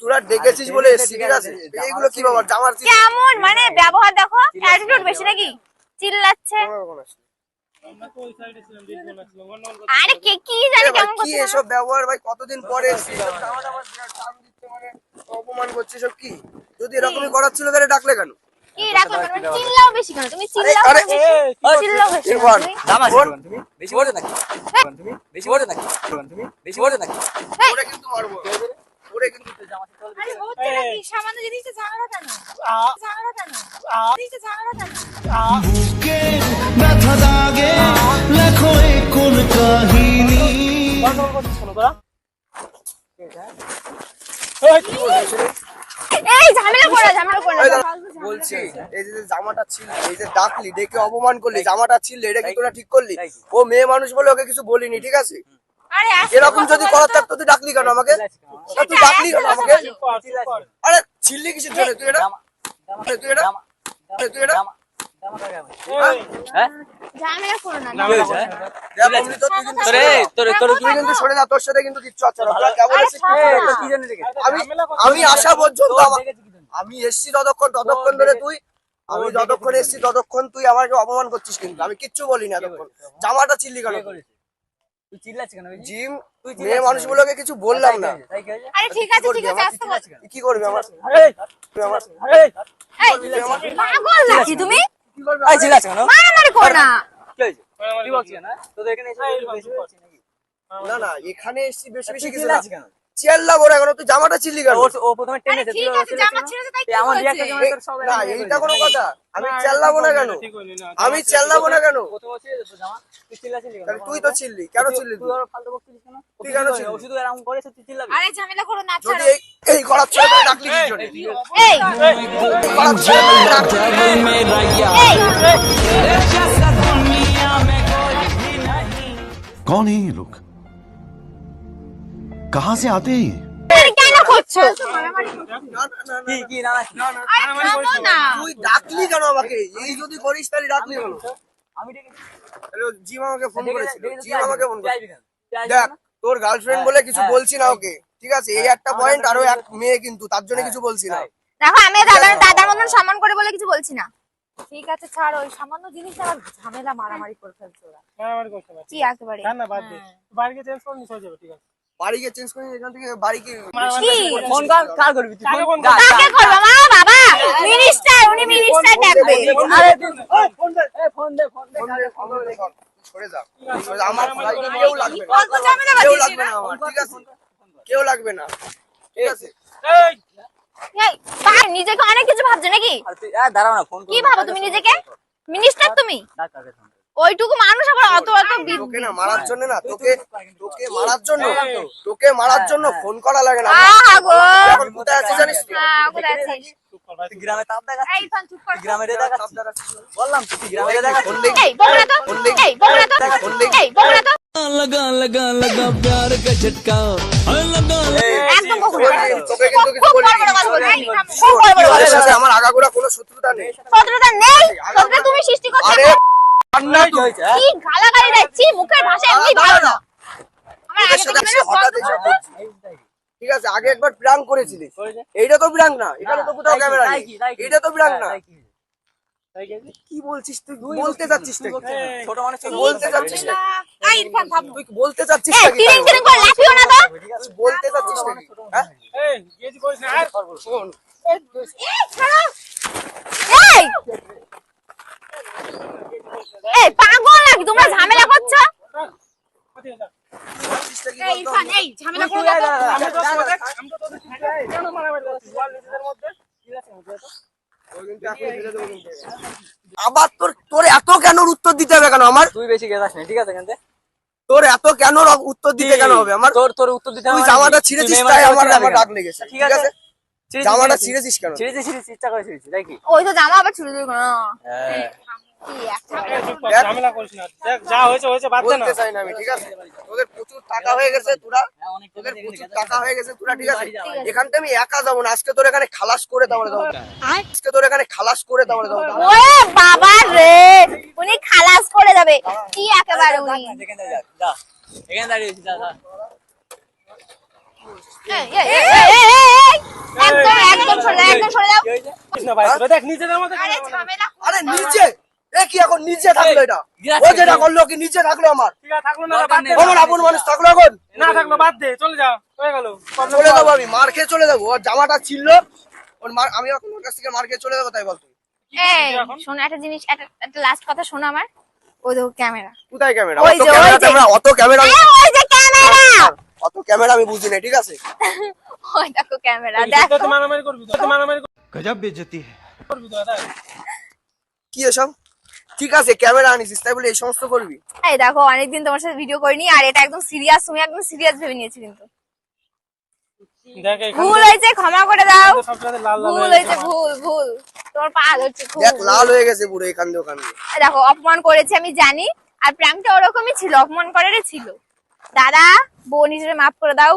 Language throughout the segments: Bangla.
তোরা বলে আছে এইগুলো কি জামার কেমন? মানে ব্যবহার দেখো অ্যাটিটিউড বেশি নাকি? চিল্লাচ্ছে। আরে কে কি জানে কেমন কি এসব ব্যবহার? ভাই কতদিন পরে মানে অপমান করছে সব কি? যদি এরকমই করার ছিল তাহলে ডাকলে কেন? কি রাখো চিল্লাও বেশি কেন তুমি চিল্লাও আরে, বেশি চিল্লাও বেশি কেন দাম আছে তুমি। বেশি বলছো নাকি? তুমি। বেশি বলছো নাকি? তুমি। বেশি বলছো নাকি? ওরে কিন্তু মারবো। ওরে কিন্তু আরে হচ্ছে নাকি সামান্য জিনিসটা ঝামেলা কেন? ঝামেলা কেন? জিনিসটা ঝামেলা কেন? বুকে ব্যথা দাগে লেখো এ কোন কাহিনী। এই ঝামেলা করে ঝামেলা করে বলছি এই যে জামাটা ছিল এই যে ডাকলি ডেকে অপমান করলি জামাটা ছিল এটা কি তোরা ঠিক করলি? ও মেয়ে মানুষ বলে ওকে কিছু বলিনি ঠিক আছে? এরকম যদি করার। থাকতো তুই ডাকলি কেন আমাকে? তুই ডাকলি কেন আমাকে? আরে ছিল্লি জন্য? তুই এটা? তুই এটা? তুই এটা? আমি আসা পর্যন্ত আমি এসছি ততক্ষণ ততক্ষণ ধরে তুই আমি যতক্ষণ এসছি ততক্ষণ তুই আমাকে অপমান করছিস কিন্তু আমি কিচ্ছু বলিনি এতক্ষণ জামাটা চিল্লি কেন? জিম মেয়ে মানুষগুলোকে কিছু বললাম না কি করবি আমার তুমি কি করবি কেন মারামারি করো না কি বলছিস কেন হ্যাঁ? তোদের এখানে এসে বেশি বলছিস নাকি না না এখানে এসছি বেশি বেশি কিছু না চিল্লাচ্ছিস কেন চেল্লা বড় এখন তুই জামাটা ছিললি কেন ও ও প্রথমে আরে টেনেছে ঠিক আছে জামা ছেড়েছে তাই কি আমার হয়েছে? রিয়াক্ট এ, না এইটা কোনো কথা আমি চেল্লাবো না কেন আমি চেল্লাবো না কেন প্রথমে ছিল তো জামা তুই চিল্লাছিলি কেন তাহলে তুই তো ছিললি কেন ছিললি তুই তুই ওর ফালতু বকছিলিস কেন তুই কেন ছিললি? ও শুধু এরকম করেছে তুই চিল্লাবি আরে ঝামেলা করো না যদি ছাড়ো এই এই করার ছিল তাহলে ডাকলি কি জন্য এই এই করার ছিল তাহলে ডাকলি এই कौन है ये लोग कहां से आते हैं ये আরে কেন করছো না, না, না, না, কি কি না না আরে থামো না তুই ডাকলি কেন আমাকে এই যদি করিস তাহলে ডাকলি কেন আমি ডেকেছি তাহলে জিম আমাকে ফোন ডেকে- করেছিল ডেকে- জিম আমাকে ফোন তুই আসবি করেছিল কেন? তুই আসবি দেখ কেন? তোর গার্লফ্রেন্ড বলে কিছু বলছি না ওকে ঠিক আছে এই একটা পয়েন্ট আরো এক মেয়ে কিন্তু তার জন্য কিছু বলছি না দেখো আমি দাদার দাদার মতন সম্মান করে বলে কিছু বলছি না ঠিক আছে ছাড় ওই সামান্য জিনিস আবার ঝামেলা মারামারি করে ফেলছে ওরা মারামারি করতে পারছি কি একেবারে না না বাদ দে বাড়িকে চেঞ্জ করে নিস হয়ে যাবে ঠিক আছে বাড়ি গিয়ে চেঞ্জ করে এখান থেকে বাড়ি কি? ফোন কার কার করবি তুই? ফোন কার। কাকে করব? মা বাবা! মিনিস্টার উনি মিনিস্টার ডাকবে আরে ফোন দে ফোন দে ফোন দে ফোন দে, সরে যা। আমার কেউ লাগবে না। কেউ লাগবে না আমার। ঠিক আছে? কেউ লাগবে না। ঠিক আছে? এই! এই, নিজেকে অনেক কিছু ভাবছ নাকি? আর তুই আ দাঁড়াও না ফোন কি ভাবো তুমি নিজেকে? মিনিস্টার তুমি? ওইটুকু মানুষ আবার অত অত তোকে না মারার জন্য না তোকে তোকে মারার জন্য তোকে মারার জন্য ফোন করা লাগে না। আ গো। এখন কোথায় আছিস জানিস লগা লগা লগা প্যার আমার আগাগোড়া কোন শত্রুতা নেই। শত্রুতা নেই? তুমি সৃষ্টি করছ কি হ্যাঁ? গালাগালি দিচ্ছি মুখের ভাষা এমনি ভালো না। ঠিক আছে আগে একবার প্রাঙ্ক করেছিলিস। করেছে? এইটা তো প্রাঙ্ক না এখানে তো কোথাও ক্যামেরা নেই। কি, এইটা তো প্রাঙ্ক না। হ্যাঁ, কি? গেছি কি? বলছিস তুই বলতে চাচ্ছিস তুই না। বলছিস ছোট মানুষ বলতে চাচ্ছিস না। তুই বলতে চাচ্ছিস না কি তিরিং তিরিং করে লাফিও না তো। তুই বলতে চাচ্ছিস না হ্যাঁ? এই গেছি করিস না আর শোন এই পাগল নাকি? তোমরা ঝামেলা করছ? এই ইরফান এই ঝামেলা করো। আবার তোর তোর এত কেন উত্তর দিতে হবে কেন? আমার তুই বেশি গেছাস না ঠিক আছে কেন তোর এত কেন উত্তর দিতে কেন হবে? আমার তোর তোর উত্তর দিতে তুই হবে জামাটা ছিঁড়েছিস তাই আমার আমার রাগ লেগেছে ঠিক আছে? জামাটা ছিঁড়েছিস। কেন ছিঁড়েছিস। ইচ্ছা করে ছিঁড়েছিস তাই কি ওই তো জামা আবার ছুড়ে দিল না হ্যাঁ। ঝামেলা করিস না দেখ যা হয়েছে হয়েছে বাদ না চাই না আমি ঠিক আছে তোদের প্রচুর টাকা হয়ে গেছে তোরা হ্যাঁ, তোদের প্রচুর টাকা হয়ে গেছে তোরা ঠিক আছে বাড়ি যা, আমি একা যাব না আজকে তোর এখানে খালাস করে তারপরে যাব আজকে তোর এখানে খালাস করে তারপরে যাব ওরে বাবা রে উনি খালাস করে যাবে কি একেবারে উনি এখানে যা যা এখানে দাঁড়িয়ে যা যা এই, এই, এই, এই, এই, এই, একদম একদম সরে একদম সরে যাও করিস না ভাই তোরা দেখ নিজেদের মধ্যে আরে ঝামেলা আরে নিচে কি এখন থাকল এটা? যেটা কি থাকল আমার? চলে যাব আমি মার খেয়ে চলে যাব। ওর জামাটা ছিল ওর আমি এখন ওর কাছ থেকে চলে যাব তাই বলতো। একটা জিনিস কথা ক্যামেরা। ক্যামেরা? ক্যামেরা অত ক্যামেরা অত ক্যামেরা আমি বুঝি না ঠিক আছে? করবি মারামারি কি এসব? ঠিক আছে ক্যামেরা আনিস তাই বলে এই সমস্ত করবি? এই দেখো অনেকদিন তোমার সাথে ভিডিও করিনি আর এটা একদম সিরিয়াস তুমি একদম সিরিয়াস ভেবে নিয়েছি কিন্তু। ভুল হয়েছে ক্ষমা করে দাও। ভুল হয়েছে ভুল ভুল। তোমার পা ধরছে খুব দেখ লাল হয়ে গেছে পুরো এখান দিয়ে ওখান দিয়ে। এই দেখো অপমান করেছে আমি জানি আর প্র্যাঙ্কটা ওরকমই ছিল অপমান করারই ছিল। দাদা বোন হিসেবে মাফ করে দাও।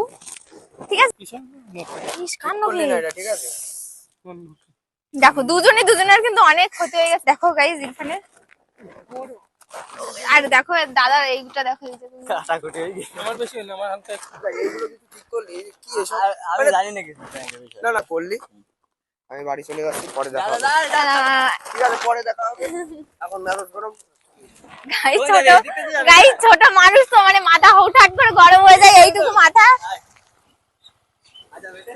ঠিক আছে? ঠিক আছে? দেখো দুজনে দুজনের কিন্তু অনেক ক্ষতি হয়ে গেছে। দেখো গাইজ এখানে। আর দেখো দাদা এইটা দেখো এই যে তুমি। কাটাকুটি হয়ে গেছে আমার বেশি হয়নি, আমার হালকা একটু। এইগুলো কিছু ঠিক করলি কি এসব আমি জানি না কিছু। না না করলি আমি বাড়ি চলে যাচ্ছি পরে দেখা হবে। দাদা, দাদা, ঠিক আছে পরে দেখা হবে এখন গরম গাইজ ছোট ছোট মানুষ তো মানে মাথা হুটহাট করে গরম হয়ে যায় এইটুকু মাথা আচ্ছা বেটে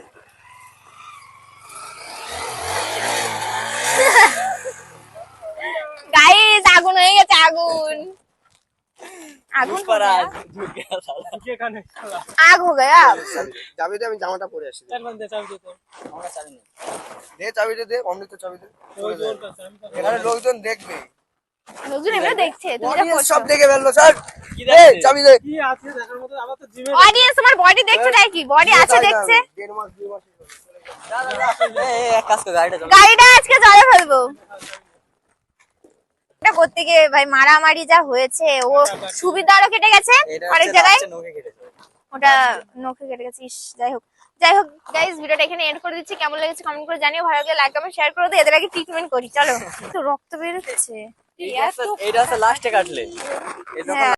গাইজ আগুন হয়ে গেছে আগুন আগ হো আমি জামাটা পরে আসি চল বন্ধ চাবি দে অমৃত লোকজন দেখবে। দেখছে সব দেখে ফেলল স্যার। চাবি দে। দেখছে নাকি? আছে গাড়িটা আজকে জলে ফেলব। এটা করতে গিয়ে ভাই মারামারি যা হয়েছে ও সুবিধারও কেটে গেছে অনেক জায়গায় ওটা নখে কেটে গেছে ইস, যাই হোক। যাই হোক গাইজ ভিডিওটা এখানে এন্ড করে দিচ্ছি। কেমন লেগেছে কমেন্ট করে জানিও ভালো লাগলে লাইক কমেন্ট শেয়ার করে দিও। এদের আগে ট্রিটমেন্ট করি চলো। তো রক্ত বেরোচ্ছে। হচ্ছে লাস্টে কাটলে। হ্যাঁ।